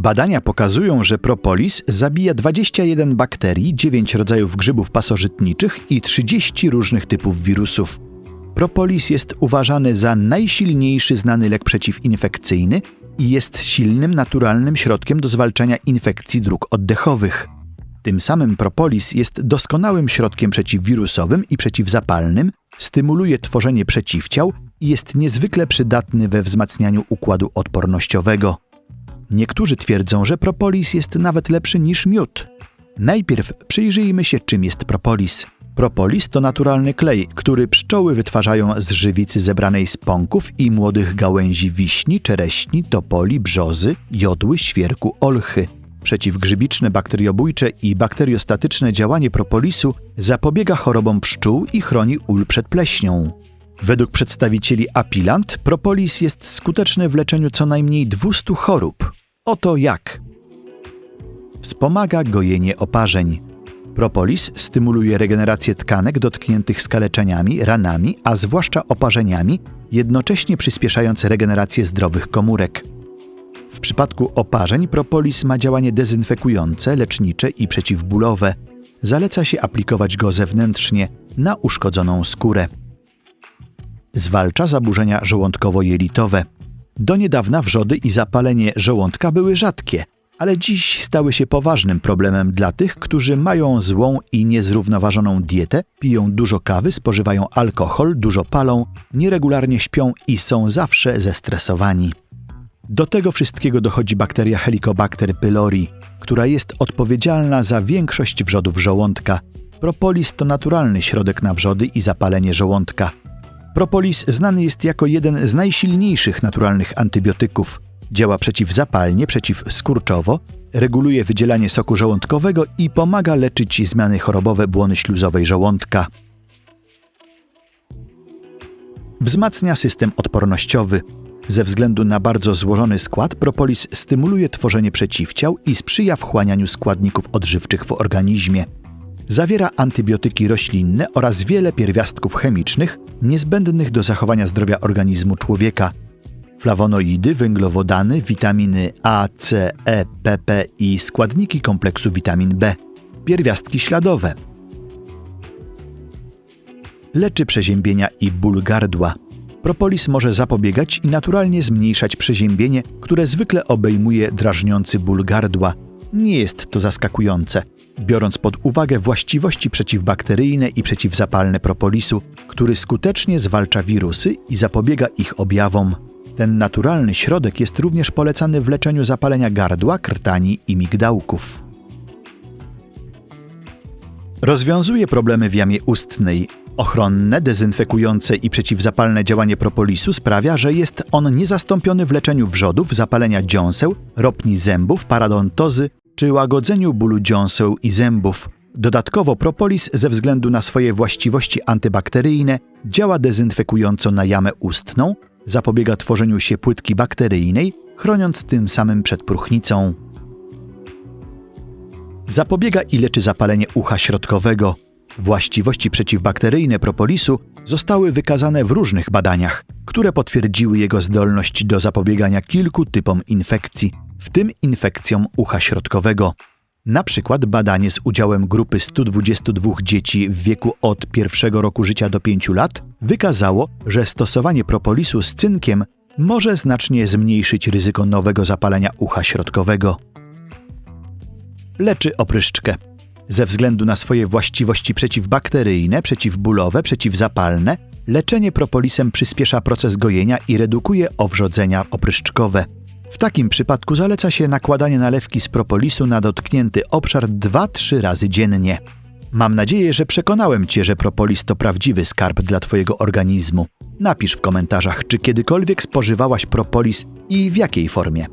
Badania pokazują, że propolis zabija 21 bakterii, 9 rodzajów grzybów pasożytniczych i 30 różnych typów wirusów. Propolis jest uważany za najsilniejszy znany lek przeciwinfekcyjny i jest silnym, naturalnym środkiem do zwalczania infekcji dróg oddechowych. Tym samym propolis jest doskonałym środkiem przeciwwirusowym i przeciwzapalnym, stymuluje tworzenie przeciwciał i jest niezwykle przydatny we wzmacnianiu układu odpornościowego. Niektórzy twierdzą, że propolis jest nawet lepszy niż miód. Najpierw przyjrzyjmy się, czym jest propolis. Propolis to naturalny klej, który pszczoły wytwarzają z żywicy zebranej z pąków i młodych gałęzi wiśni, czereśni, topoli, brzozy, jodły, świerku, olchy. Przeciwgrzybiczne, bakteriobójcze i bakteriostatyczne działanie propolisu zapobiega chorobom pszczół i chroni ul przed pleśnią. Według przedstawicieli Apilant propolis jest skuteczny w leczeniu co najmniej 200 chorób. Oto jak. Wspomaga gojenie oparzeń. Propolis stymuluje regenerację tkanek dotkniętych skaleczeniami, ranami, a zwłaszcza oparzeniami, jednocześnie przyspieszając regenerację zdrowych komórek. W przypadku oparzeń propolis ma działanie dezynfekujące, lecznicze i przeciwbólowe. Zaleca się aplikować go zewnętrznie na uszkodzoną skórę. Zwalcza zaburzenia żołądkowo-jelitowe. Do niedawna wrzody i zapalenie żołądka były rzadkie, ale dziś stały się poważnym problemem dla tych, którzy mają złą i niezrównoważoną dietę, piją dużo kawy, spożywają alkohol, dużo palą, nieregularnie śpią i są zawsze zestresowani. Do tego wszystkiego dochodzi bakteria Helicobacter pylori, która jest odpowiedzialna za większość wrzodów żołądka. Propolis to naturalny środek na wrzody i zapalenie żołądka. Propolis znany jest jako jeden z najsilniejszych naturalnych antybiotyków. Działa przeciwzapalnie, przeciwskurczowo, reguluje wydzielanie soku żołądkowego i pomaga leczyć zmiany chorobowe błony śluzowej żołądka. Wzmacnia system odpornościowy. Ze względu na bardzo złożony skład, propolis stymuluje tworzenie przeciwciał i sprzyja wchłanianiu składników odżywczych w organizmie. Zawiera antybiotyki roślinne oraz wiele pierwiastków chemicznych niezbędnych do zachowania zdrowia organizmu człowieka. Flawonoidy, węglowodany, witaminy A, C, E, PP i składniki kompleksu witamin B. Pierwiastki śladowe. Leczy przeziębienia i ból gardła. Propolis może zapobiegać i naturalnie zmniejszać przeziębienie, które zwykle obejmuje drażniący ból gardła. Nie jest to zaskakujące, biorąc pod uwagę właściwości przeciwbakteryjne i przeciwzapalne propolisu, który skutecznie zwalcza wirusy i zapobiega ich objawom. Ten naturalny środek jest również polecany w leczeniu zapalenia gardła, krtani i migdałków. Rozwiązuje problemy w jamie ustnej. Ochronne, dezynfekujące i przeciwzapalne działanie propolisu sprawia, że jest on niezastąpiony w leczeniu wrzodów, zapalenia dziąseł, ropni zębów, paradontozy czy łagodzeniu bólu dziąseł i zębów. Dodatkowo propolis ze względu na swoje właściwości antybakteryjne działa dezynfekująco na jamę ustną, zapobiega tworzeniu się płytki bakteryjnej, chroniąc tym samym przed próchnicą. Zapobiega i leczy zapalenie ucha środkowego. Właściwości przeciwbakteryjne propolisu zostały wykazane w różnych badaniach, które potwierdziły jego zdolność do zapobiegania kilku typom infekcji, w tym infekcjom ucha środkowego. Na przykład badanie z udziałem grupy 122 dzieci w wieku od pierwszego roku życia do 5 lat wykazało, że stosowanie propolisu z cynkiem może znacznie zmniejszyć ryzyko nowego zapalenia ucha środkowego. Leczy opryszczkę. Ze względu na swoje właściwości przeciwbakteryjne, przeciwbólowe, przeciwzapalne, leczenie propolisem przyspiesza proces gojenia i redukuje owrzodzenia opryszczkowe. W takim przypadku zaleca się nakładanie nalewki z propolisu na dotknięty obszar 2-3 razy dziennie. Mam nadzieję, że przekonałem Cię, że propolis to prawdziwy skarb dla Twojego organizmu. Napisz w komentarzach, czy kiedykolwiek spożywałaś propolis i w jakiej formie.